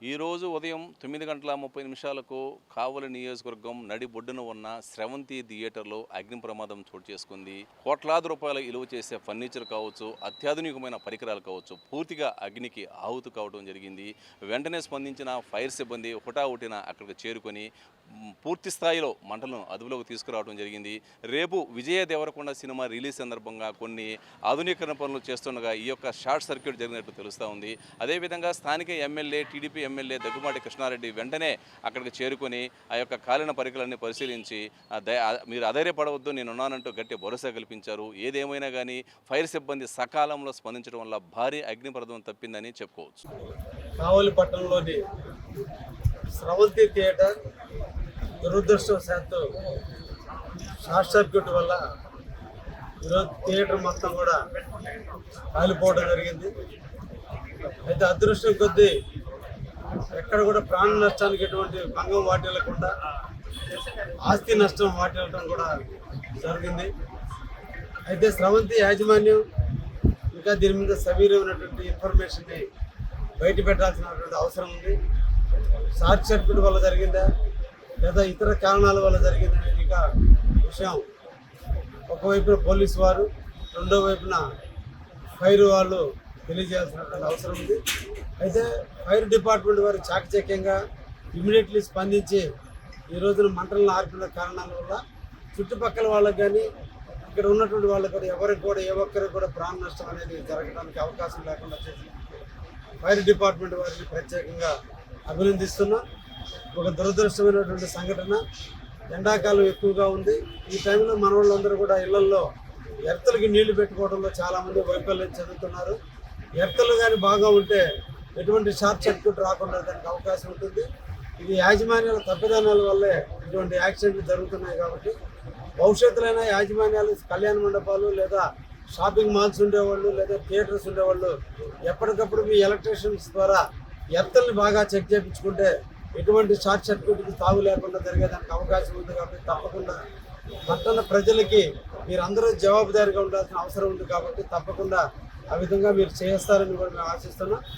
ఈరోజు ఉదయం తొమ్మిది గంటల ముప్పై నిమిషాలకు కావలి నియోజకవర్గం నడిబొడ్డున ఉన్న స్రవంతి థియేటర్లో అగ్ని ప్రమాదం చోటు చేసుకుంది. కోట్లాది రూపాయల విలువ చేసే ఫర్నిచర్ కావచ్చు అత్యాధునికమైన పరికరాలు కావచ్చు పూర్తిగా అగ్నికి ఆహుతి కావడం జరిగింది. వెంటనే స్పందించిన ఫైర్ సిబ్బంది హుటాహుటిన అక్కడికి చేరుకొని పూర్తి స్థాయిలో మంటలను అదుపులోకి తీసుకురావడం జరిగింది. రేపు విజయ దేవరకొండ సినిమా రిలీజ్ సందర్భంగా కొన్ని ఆధునీకరణ పనులు చేస్తుండగా ఈ యొక్క షార్ట్ సర్క్యూట్ జరిగినట్లు తెలుస్తూ ఉంది. అదేవిధంగా స్థానిక MLA TDP MLA Daggumati Krishna Reddy వెంటనే అక్కడికి చేరుకొని ఆ యొక్క కాలిన పరికలన్నీ పరిశీలించి మీరు అధైర్యపడవద్దు నేను ఉన్నానంటూ గట్టి భరోసా కల్పించారు. ఏదేమైనా కానీ ఫైర్ సిబ్బంది సకాలంలో స్పందించడం వల్ల భారీ అగ్ని తప్పిందని చెప్పుకోవచ్చు. కావలిపట్నంలోని స్రవంతి థియేటర్ దురదృష్టవశాత్తు షార్ట్ సర్క్యూట్ వల్ల ఈరోజు థియేటర్ మొత్తం కూడా కాలిపోవడం జరిగింది. అయితే అదృష్టం కొద్దీ ఎక్కడ కూడా ప్రాణ నష్టానికి ఎటువంటి భంగం వాటిల్లకుండా ఆస్తి నష్టం వాటిల్లటం కూడా జరిగింది. అయితే స్రవంతి యాజమాన్యం ఇంకా దీని మీద సవీరమైనటువంటి ఇన్ఫర్మేషన్ని బయట పెట్టాల్సినటువంటి అవసరం ఉంది. షార్ట్ సర్క్యూట్ వల్ల జరిగిందా లేదా ఇతర కారణాల వల్ల జరిగిందా అనేది ఇంకా విషయం. ఒకవైపున పోలీసు వారు రెండో వైపున ఫైర్ వాళ్ళు తెలియజేయాల్సిన అవసరం ఉంది. అయితే ఫైర్ డిపార్ట్మెంట్ వారు చాకచక్యంగా ఇమీడియట్లీ స్పందించి ఈ రోజున మంటలను ఆర్పిన కారణాల వల్ల చుట్టుపక్కల వాళ్ళకి కానీ ఇక్కడ ఉన్నటువంటి వాళ్ళకి కూడా ఎవరికి కూడా ఏ ఒక్కరికి కూడా ప్రాణ నష్టం అనేది జరగడానికి అవకాశం లేకుండా చేసింది. ఫైర్ డిపార్ట్మెంట్ వారిని ప్రత్యేకంగా అభినందిస్తున్నాం. ఒక దురదృష్టమైనటువంటి సంఘటన. ఎండాకాలం ఎక్కువగా ఉంది. ఈ టైంలో మన వాళ్ళందరూ కూడా ఇళ్ళలో ఎర్తలకి నీళ్ళు పెట్టుకోవడంలో చాలామంది వైఫల్యం చెందుతున్నారు. ఎర్తలు కానీ బాగా ఉంటే ఎటువంటి షార్ట్ సర్క్యూట్ రాకుండా దానికి అవకాశం ఉంటుంది. ఇది యాజమాన్యాల తప్పిదానాల వల్లే ఇటువంటి యాక్సిడెంట్లు జరుగుతున్నాయి కాబట్టి భవిష్యత్తులైన యాజమాన్యాలు కళ్యాణ మండపాలు లేదా షాపింగ్ మాల్స్ ఉండేవాళ్ళు లేదా థియేటర్స్ ఉండేవాళ్ళు ఎప్పటికప్పుడు మీ ఎలక్ట్రీషియన్స్ ద్వారా ఎర్తల్ని బాగా చెక్ చేయించుకుంటే ఎటువంటి షార్ట్ సర్క్యూట్కి తావు లేకుండా జరిగేదానికి అవకాశం ఉంది కాబట్టి తప్పకుండా పట్టణ ప్రజలకి మీరందరూ జవాబుదారీగా ఉండాల్సిన అవసరం ఉంది కాబట్టి తప్పకుండా ఆ విధంగా మీరు చేస్తారని కూడా మేము ఆశిస్తున్నాం.